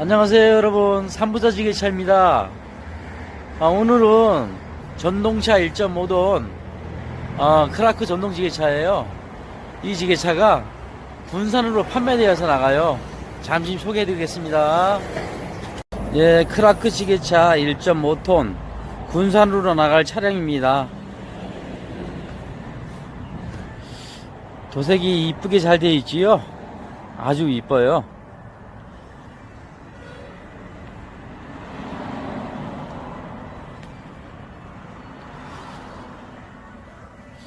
안녕하세요 여러분. 삼부자 지게차입니다. 아, 오늘은 전동차 1.5돈 아, 크라크 전동 지게차예요. 이 지게차가 군산으로 판매되어서 나가요. 잠시 소개해 드리겠습니다. 예 크라크 지게차 1.5톤 군산으로 나갈 차량입니다. 도색이 이쁘게 잘 되어 있지요? 아주 이뻐요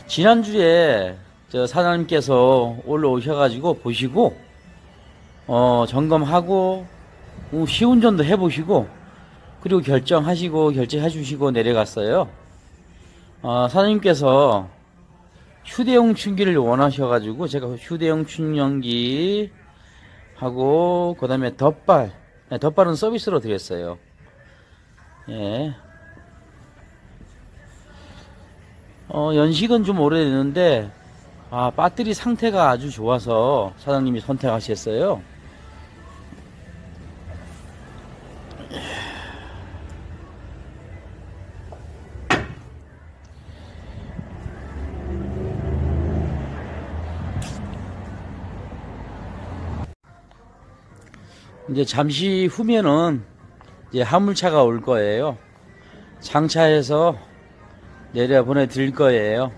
지난주에 저 사장님께서 올라오셔가지고 보시고 어 점검하고 어, 시운전도 해보시고 그리고 결정하시고 결제해 주시고 내려갔어요. 어, 사장님께서 휴대용 충기를 원하셔가지고 제가 휴대용 충전기 하고 그 다음에 덧발 네, 덧발은 서비스로 드렸어요. 예. 어, 연식은 좀 오래됐는데, 아, 배터리 상태가 아주 좋아서 사장님이 선택하셨어요. 이제 잠시 후면은 이제 화물차가 올 거예요. 장차해서 내려 보내드릴 거예요.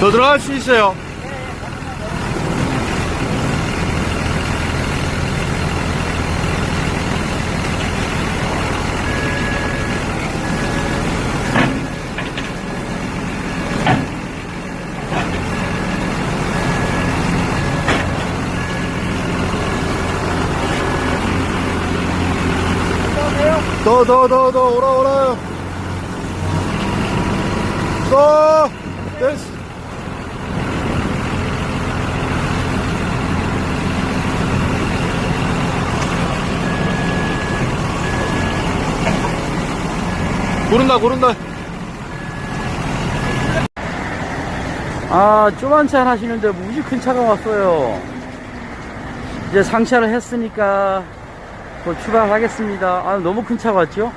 더 들어갈 수 있어요. 더, 더, 더, 더, 오라, 오라. 더, 됐어. 고른다, 고른다. 아, 조만 차 하시는데 무지 큰 차가 왔어요. 이제 상차를 했으니까 또 출발하겠습니다. 아, 너무 큰 차가 왔죠?